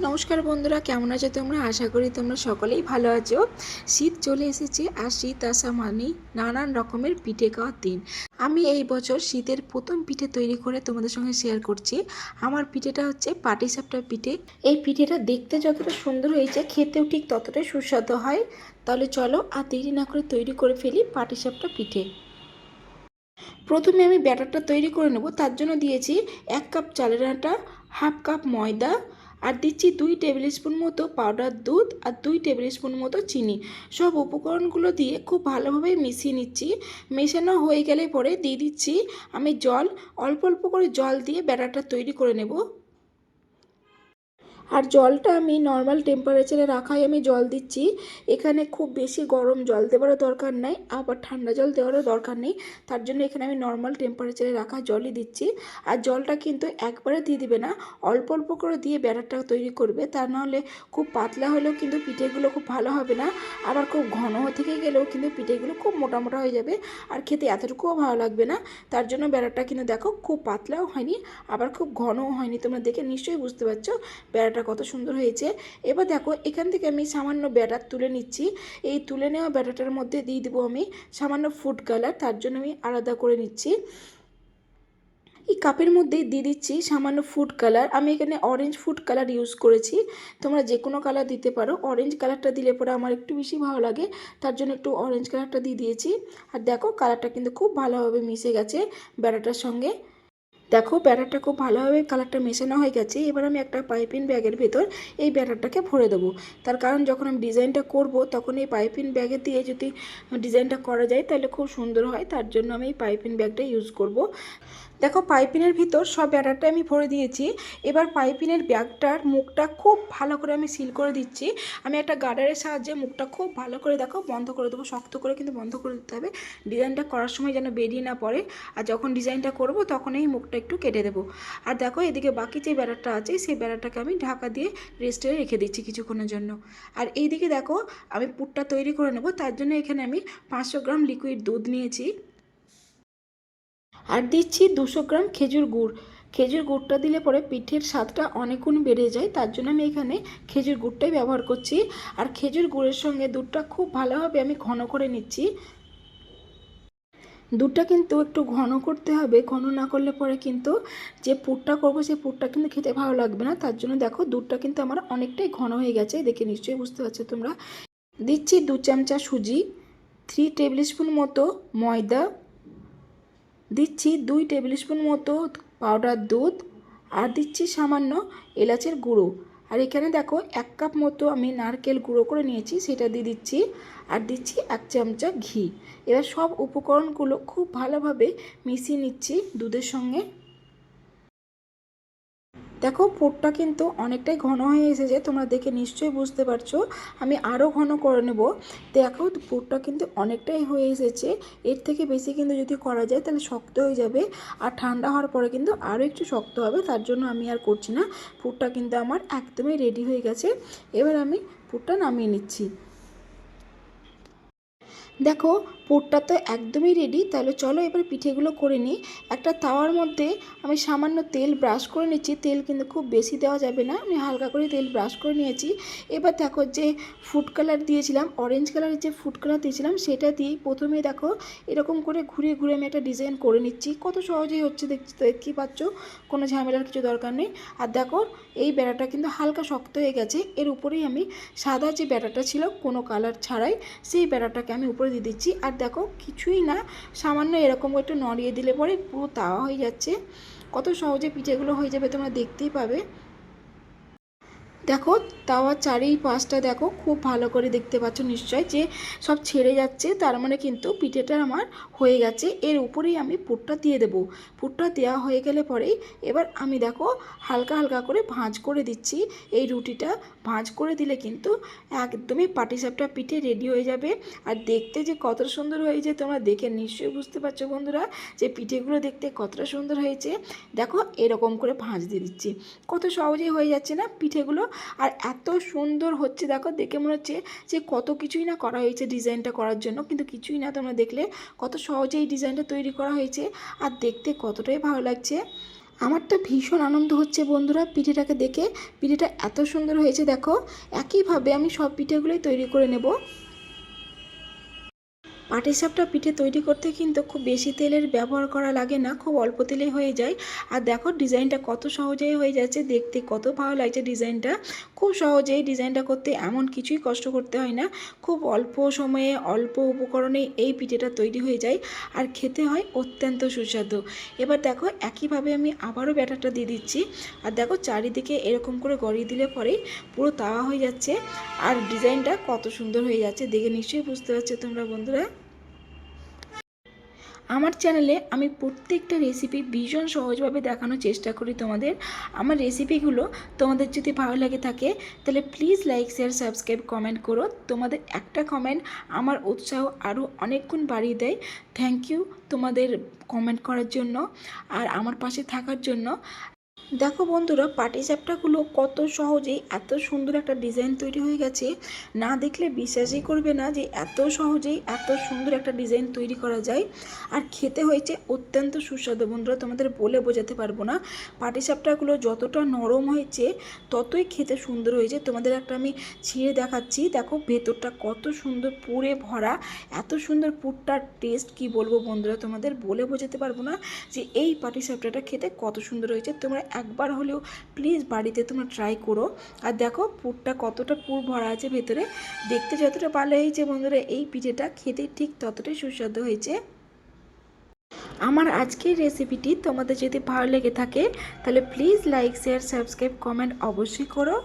নমস্কার বন্ধুরা, কেমন আছো তোমরা? আশা করি তোমরা সকলেই ভালো আছো। শীত চলে এসেছে আর শীত আসা মানেই নানান রকমের পিঠে খাওয়ার দিন। আমি এই বছর শীতের প্রথম পিঠে তৈরি করে তোমাদের সঙ্গে শেয়ার করছি। আমার পিঠেটা হচ্ছে পাটিসাপটা পিঠে। এই পিঠেটা দেখতে যতটা সুন্দর হয়েছে, খেতেও ঠিক ততটাই সুস্বাদু হয়। তাহলে চলো আর দেরি না করে তৈরি করে ফেলি পাটিসাপটা পিঠে। প্রথমে আমি ব্যাটারটা তৈরি করে নেব। তার জন্য দিয়েছি এক কাপ চালের আটা, হাফ কাপ ময়দা আর দিচ্ছি দুই টেবিল স্পুন মতো পাউডার দুধ আর দুই টেবিল স্পুন মতো চিনি। সব উপকরণগুলো দিয়ে খুব ভালোভাবে মিশিয়ে নিচ্ছি। মেশানো হয়ে গেলে পরে দিয়ে দিচ্ছি আমি জল। অল্প অল্প করে জল দিয়ে ব্যাটারটা তৈরি করে নেব। আর জলটা আমি নর্মাল টেম্পারেচারে রাখাই আমি জল দিচ্ছি। এখানে খুব বেশি গরম জল দেওয়ারও দরকার নাই, আবার ঠান্ডা জল দেওয়ারও দরকার নেই। তার জন্য এখানে আমি নর্মাল টেম্পারেচারে রাখা জলই দিচ্ছি। আর জলটা কিন্তু একবারে দিয়ে দিবে না, অল্প অল্প করে দিয়ে ব্যাটারটা তৈরি করবে। তা নাহলে খুব পাতলা হলেও কিন্তু পিঠেগুলো খুব ভালো হবে না। আবার খুব ঘন থেকে গেলেও কিন্তু পিঠেগুলো খুব মোটা মোটা হয়ে যাবে। আর খেতে এতটুকুও ভালো লাগবে না। তার জন্য ব্যাটারটা কিন্তু দেখো খুব পাতলাও হয়নি, আবার খুব ঘনও হয়নি। তোমরা দেখে নিশ্চয়ই বুঝতে পারছ ব্যাটারটা কত সুন্দর হয়েছে। এবার দেখো, এখান থেকে আমি সামান্য ব্যাটার তুলে নিচ্ছি। এই তুলে নেওয়া ব্যাটারটার মধ্যে দিয়ে দেবো আমি সামান্য ফুড কালার, তার জন্য আমি আলাদা করে নিচ্ছি। এই কাপের মধ্যে দিয়ে দিচ্ছি সামান্য ফুড কালার। আমি এখানে অরেঞ্জ ফুড কালার ইউজ করেছি। তোমরা যে কোনো কালার দিতে পারো। অরেঞ্জ কালারটা দিলে পরে আমার একটু বেশি ভালো লাগে। তার জন্য একটু অরেঞ্জ কালারটা দিয়ে দিয়েছি। আর দেখো, কালারটা কিন্তু খুব ভালোভাবে মিশে গেছে ব্যাটারটার সঙ্গে। দেখো ব্যাটারটা খুব ভালোভাবে কালারটা মেশানো হয়ে গেছে, এবার আমি একটা পাইপিন ব্যাগের ভেতর এই ব্যাটারটাকে ভরে দেবো। তার কারণ যখন আমি ডিজাইনটা করব, তখন এই পাইপিন ব্যাগে দিয়ে যদি ডিজাইনটা করা যায়, তাহলে খুব সুন্দর হয়, তার জন্য আমি এই পাইপিং ব্যাগটা ইউজ করব। দেখো, পাইপিনের ভিতর সব ব্যাটারটা আমি ভরে দিয়েছি। এবার পাইপিনের ব্যাগটার মুখটা খুব ভালো করে আমি সিল করে দিচ্ছি। আমি একটা গার্ডারের সাহায্যে মুখটা খুব ভালো করে দেখো, বন্ধ করে দেবো। শক্ত করে কিন্তু বন্ধ করে দিতে হবে। ডিজাইনটা করার সময় যেন বেরিয়ে না পড়ে। আর যখন ডিজাইনটা করব তখন এই মুখটা একটু কেটে দেবো। আর দেখো, এদিকে বাকি যে ব্যাটারটা আছে, সেই ব্যাটারটাকে আমি ঢাকা দিয়ে রেস্টে রেখে দিচ্ছি কিছুক্ষণের জন্য। আর এইদিকে দেখো, আমি পুরটা তৈরি করে নেব। তার জন্য এখানে আমি পাঁচশো গ্রাম লিকুইড দুধ নিয়েছি। আর দিচ্ছি দুশো গ্রাম খেজুর গুড়। খেজুর গুড়টা দিলে পরে পিঠের স্বাদটা অনেকগুণ বেড়ে যায়, তার জন্য আমি এখানে খেজুর গুড়টাই ব্যবহার করছি। আর খেজুর গুড়ের সঙ্গে দুধটা খুব ভালোভাবে আমি ঘন করে নিচ্ছি। দুধটা কিন্তু একটু ঘন করতে হবে, ঘন না করলে পরে কিন্তু যে পুরটা করব সেই পুরটা কিন্তু খেতে ভালো লাগবে না। তার জন্য দেখো দুধটা কিন্তু আমার অনেকটাই ঘন হয়ে গেছে, দেখে নিশ্চয়ই বুঝতে পারছ তোমরা। দিচ্ছি দু চামচা সুজি থ্রি টেবিল স্পুন মতো ময়দা দিচ্ছি দুই টেবিল স্পুন মতো পাউডার দুধ আর দিচ্ছি সামান্য এলাচের গুঁড়ো। আর এখানে দেখো এক কাপ মতো আমি নারকেল গুঁড়ো করে নিয়েছি, সেটা দিয়ে দিচ্ছি। আর দিচ্ছি এক চামচা ঘি। এবার সব উপকরণগুলো খুব ভালোভাবে মিশিয়ে নিচ্ছি দুধের সঙ্গে। দেখো, পুরটা কিন্তু অনেকটাই ঘন হয়ে এসেছে, তোমরা দেখে নিশ্চয়ই বুঝতে পারছ। আমি আরও ঘন করে নেব। দেখো, পুরটা কিন্তু অনেকটাই হয়ে এসেছে। এর থেকে বেশি কিন্তু যদি করা যায়, তাহলে শক্ত হয়ে যাবে। আর ঠান্ডা হওয়ার পরে কিন্তু আরও একটু শক্ত হবে, তার জন্য আমি আর করছি না। পুরটা কিন্তু আমার একদমই রেডি হয়ে গেছে। এবার আমি পুরটা নামিয়ে নিচ্ছি। দেখো পুরটা তো একদমই রেডি তাহলে চলো এবার পিঠেগুলো করে নিই। একটা তাওয়ার মধ্যে আমি সামান্য তেল ব্রাশ করে নিচ্ছি, তেল কিন্তু খুব বেশি দেওয়া যাবে না, আমি হালকা করে তেল ব্রাশ করে নিয়েছি। এবার দেখো যে ফুড কালার দিয়েছিলাম অরেঞ্জ কালারের যে ফুড কালার দিয়েছিলাম, সেটা দিয়েই প্রথমে দেখো এরকম করে ঘুরে ঘুরে আমি একটা ডিজাইন করে নিচ্ছি। কত সহজেই হচ্ছে দেখছি দেখতেই পাচ্ছ, কোনো ঝামেলার কিছু দরকার নেই। আর দেখো এই বেড়াটা কিন্তু হালকা শক্ত হয়ে গেছে, এর উপরেই আমি সাদা যে বেড়াটা ছিল কোনো কালার ছাড়াই, সেই বেড়াটাকে আমি উপরে দিয়ে দিচ্ছি। আর দেখো কিছুই না, সামান্য এরকম একটু নড়িয়ে দিলে পরে পুরো তাওয়া হয়ে যাচ্ছে। কত সহজে পিঠেগুলো হয়ে যাবে তোমরা দেখতেই পাবে। দেখো তাওয়ার চারি পাঁচটা, দেখো, খুব ভালো করে দেখতে পাচ্ছ নিশ্চয় যে সব ছেড়ে যাচ্ছে, তার মানে কিন্তু পিঠেটা আমার হয়ে গেছে। এর উপরেই আমি পুরটা দিয়ে দেবো। পুরটা দেওয়া হয়ে গেলে পরেই এবার আমি দেখো, হালকা হালকা করে ভাঁজ করে দিচ্ছি। এই রুটিটা ভাঁজ করে দিলে কিন্তু একদমই পাটিসাপটা পিঠে রেডি হয়ে যাবে। আর দেখতে যে কত সুন্দর হয়েছে, তোমরা দেখে নিশ্চয়ই বুঝতে পারছ বন্ধুরা যে পিঠেগুলো দেখতে কতটা সুন্দর হয়েছে। দেখো, এরকম করে ভাঁজ দিয়ে দিচ্ছি। কত সহজেই হয়ে যাচ্ছে না পিঠেগুলো। আর এত সুন্দর হচ্ছে, দেখো দেখে মনে হচ্ছে যে কত কিছুই না করা হয়েছে ডিজাইনটা করার জন্য, কিন্তু কিছুই না তোমরা দেখলে কত সহজে এই ডিজাইনটা তৈরি করা হয়েছে আর দেখতে কতটাই ভালো লাগছে। আমার তো ভীষণ আনন্দ হচ্ছে বন্ধুরা পিঠেটাকে দেখে, পিঠেটা এত সুন্দর হয়েছে, দেখো। একইভাবে আমি সব পিঠেগুলোই তৈরি করে নেব। পাটিসাপটা পিঠে তৈরি করতে কিন্তু খুব বেশি তেলের ব্যবহার করা লাগে না, খুব অল্প তেলেই হয়ে যায়। আর দেখো, ডিজাইনটা কত সহজেই হয়ে যাচ্ছে, দেখতে কত ভালো লাগছে ডিজাইনটা। খুব সহজেই ডিজাইনটা করতে এমন কিছুই কষ্ট করতে হয় না। খুব অল্প সময়ে, অল্প উপকরণে এই পিঠেটা তৈরি হয়ে যায় আর খেতে হয় অত্যন্ত সুস্বাদু। এবার দেখো, একইভাবে আমি আবারও ব্যাটারটা দিয়ে দিচ্ছি। আর দেখো, চারিদিকে এরকম করে গড়িয়ে দিলে পরেই পুরো তাওয়া হয়ে যাচ্ছে। আর ডিজাইনটা কত সুন্দর হয়ে যাচ্ছে, দেখে নিশ্চয়ই বুঝতে পারছ তোমরা বন্ধুরা। আমার চ্যানেলে আমি প্রত্যেকটা রেসিপি ভীষণ সহজভাবে দেখানোর চেষ্টা করি তোমাদের। আমার রেসিপিগুলো তোমাদের যদি ভালো লাগে থাকে, তাহলে please like share subscribe comment করো। তোমাদের একটা কমেন্ট আমার উৎসাহ আরও অনেকক্ষণ বাড়িয়ে দেয়। থ্যাংক ইউ তোমাদের কমেন্ট করার জন্য। আর আমার পাশে থাকার জন্য দেখো বন্ধুরা পাটিসাপটাগুলো কত সহজেই এত সুন্দর একটা ডিজাইন তৈরি হয়ে গেছে। না দেখলে বিশ্বাসই করবে না যে এত সহজেই এত সুন্দর একটা ডিজাইন তৈরি করা যায়। আর খেতে হয়েছে অত্যন্ত সুস্বাদু। বন্ধুরা, তোমাদের বলে বোঝাতে পারব না। পাটিসাপটাগুলো যতটা নরম হয়েছে, ততই খেতে সুন্দর হয়েছে। তোমাদের একটা আমি ছিঁড়ে দেখাচ্ছি। দেখো ভেতরটা কত সুন্দর পুরে ভরা, এত সুন্দর পুরটার টেস্ট কি বলব বন্ধুরা, তোমাদের বলে বোঝাতে পারব না যে এই পাটিসাপটাটা খেতে কত সুন্দর হয়েছে। তোমরা একবার হলেও প্লিজ বাড়িতে তোমরা ট্রাই করো। আর দেখো পুরটা কতটা পুর ভরা আছে ভেতরে। দেখতে যতটা ভালো হয়েছে বন্ধুরা, এই পিঠেটা খেতে ঠিক ততটাই সুস্বাদু হয়েছে। আমার আজকের রেসিপিটি তোমাদের যদি ভালো লেগে থাকে, তাহলে please like share subscribe comment অবশ্যই করো।